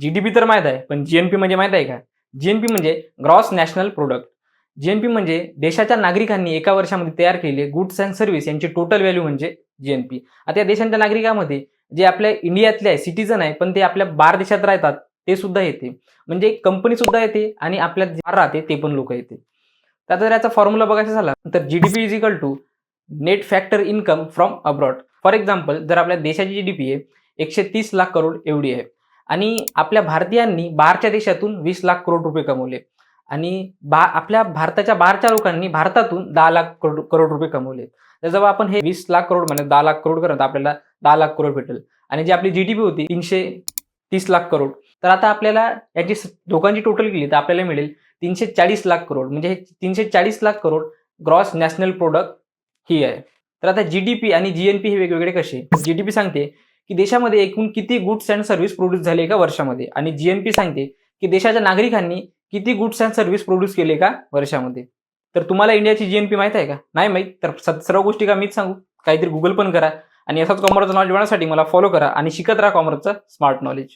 GDP तर माहीत आहे पण जीएनपी म्हणजे माहीत आहे का? जीएनपी म्हणजे ग्रॉस नॅशनल प्रोडक्ट जीएनपी म्हणजे देशाच्या नागरिकांनी एका वर्षामध्ये तयार केलेले गुड्स अँड सर्व्हिस यांची टोटल व्हॅल्यू म्हणजे जीएनपी आता या देशांच्या नागरिकांमध्ये जे आपल्या इंडियातले आहे सिटीजन आहे पण ते आपल्या बार देशात राहतात ते सुद्धा येते. म्हणजे कंपनी सुद्धा येते आणि आपल्यात जे राहते ते पण लोक येते. त्याचा आता जर याचा फॉर्म्युला बघायचा झाला तर GDP is equal to net factor income from abroad for example जर आपल्या देशाची जी डीपी आहे एकशे तीस लाख करोड एवढी आहे आणि आपल्या भारतीयांनी बाहेरच्या देशातून वीस लाख करोड रुपये कमवले. आणि बा आपल्या भारताच्या बाहेरच्या लोकांनी भारतातून दहा लाख करोड करोड रुपये कमवले. तर जेव्हा आपण हे वीस लाख करोड म्हणजे दहा लाख करोड करत आपल्याला दहा लाख करोड भेटेल. आणि जी आपली जीडीपी होती तीनशे तीस लाख करोड तर आता आपल्याला याची दोघांची टोटल केली तर आपल्याला मिळेल तीनशे चाळीस लाख करोड म्हणजे हे तीनशे चाळीस lakh crore gross national product ही आहे. तर आता जीडीपी आणि जीएनपी हे वेगवेगळे कसे? जीडीपी सांगते की देशामध्ये एकूण किती गुड्स अँड सर्व्हिस प्रोड्यूस झाले एका वर्षामध्ये? आणि जीएमपी सांगते की देशाच्या नागरिकांनी किती गुड्स अँड सर्व्हिस प्रोड्यूस केले का वर्षामध्ये? तर तुम्हाला इंडियाची जीएमपी माहीत आहे का? नाही माहीत? तर सर्व गोष्टी का मीच सांगू? काहीतरी गुगल पण करा आणि असाच कॉमर्सचं नॉलेज मिळण्यासाठी मला फॉलो करा आणि शिकत राहा कॉमर्सचं स्मार्ट नॉलेज